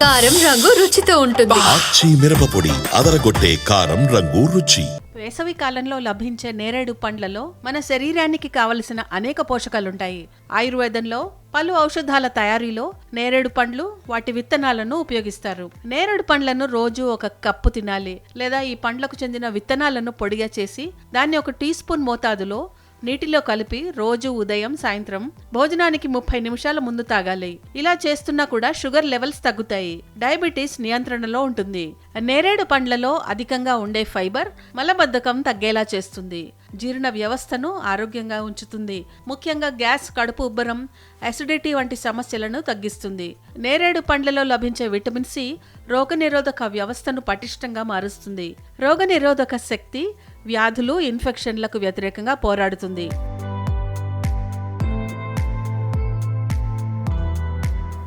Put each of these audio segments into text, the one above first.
కారం రంగు రుచితో ఉంటుంది. ఆచి మిరపపొడి అదరగొట్టే కారం రంగు రుచి. వేసవి కాలంలో లభించే నేరేడు పండ్లలో మన శరీరానికి కావలసిన అనేక పోషకాలుంటాయి. ఆయుర్వేదంలో పలు ఔషధాల తయారీలో నేరేడు పండ్లు వాటి విత్తనాలను ఉపయోగిస్తారు. నేరేడు పండ్లను రోజు ఒక కప్పు తినాలి లేదా ఈ పండ్లకు చెందిన విత్తనాలను పొడిగా చేసి దాన్ని ఒక టీ స్పూన్ మోతాదులో నీటిలో కలిపి రోజు ఉదయం సాయంత్రం భోజనానికి ముప్పై నిమిషాల ముందు తాగాలి. ఇలా చేస్తున్నా కూడా షుగర్ లెవెల్స్ తగ్గుతాయి. డయాబెటీస్ నియంత్రణలో ఉంటుంది. నేరేడు పండ్లలో అధికంగా ఉండే ఫైబర్ మలబద్ధకం తగ్గేలా చేస్తుంది. జీర్ణ వ్యవస్థను ఆరోగ్యంగా ఉంచుతుంది. ముఖ్యంగా గ్యాస్ కడుపు ఉబ్బరం అసిడిటీ వంటి సమస్యలను తగ్గిస్తుంది. నేరేడు పండ్లలో లభించే విటమిన్ సి రోగనిరోధక వ్యవస్థను పటిష్టంగా మారుస్తుంది. రోగనిరోధక శక్తి వ్యాధులు ఇన్ఫెక్షన్లకు వ్యతిరేకంగా పోరాడుతుంది.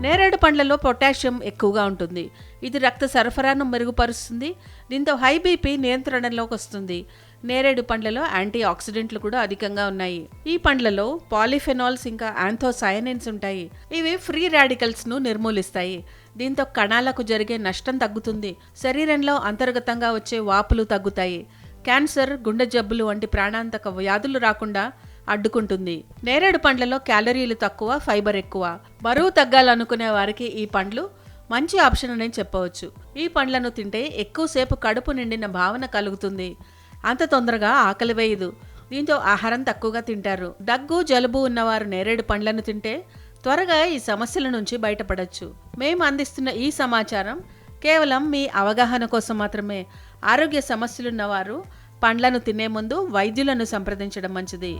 నేరేడు పండ్లలో పొటాషియం ఎక్కువగా ఉంటుంది. ఇది రక్త సరఫరాను మెరుగుపరుస్తుంది. దీంతో హై బీపీ నియంత్రణలోకి వస్తుంది. నేరేడు పండ్లలో యాంటీ ఆక్సిడెంట్లు కూడా అధికంగా ఉన్నాయి. ఈ పండ్లలో పాలిఫెనాల్స్ ఇంకా యాంథోసయనిన్స్ ఉంటాయి. ఇవి ఫ్రీ రాడికల్స్ను నిర్మూలిస్తాయి. దీంతో కణాలకు జరిగే నష్టం తగ్గుతుంది. శరీరంలో అంతర్గతంగా వచ్చే వాపులు తగ్గుతాయి. క్యాన్సర్ గుండె జబ్బులు వంటి ప్రాణాంతక వ్యాధులు రాకుండా అడ్డుకుంటుంది. నేరేడు పండ్లలో క్యాలరీలు తక్కువ ఫైబర్ ఎక్కువ. బరువు తగ్గాలనుకునే వారికి ఈ పండ్లు మంచి ఆప్షన్ అని చెప్పవచ్చు. ఈ పండ్లను తింటే ఎక్కువసేపు కడుపు నిండిన భావన కలుగుతుంది. అంత తొందరగా ఆకలి వేయదు. దీంతో ఆహారం తక్కువగా తింటారు. దగ్గు జలుబు ఉన్నవారు నేరేడు పండ్లను తింటే త్వరగా ఈ సమస్యల నుంచి బయటపడచ్చు. మేము అందిస్తున్న ఈ సమాచారం కేవలం మీ అవగాహన కోసం మాత్రమే. ఆరోగ్య సమస్యలున్నవారు పండ్లను తినే ముందు వైద్యులను సంప్రదించడం మంచిది.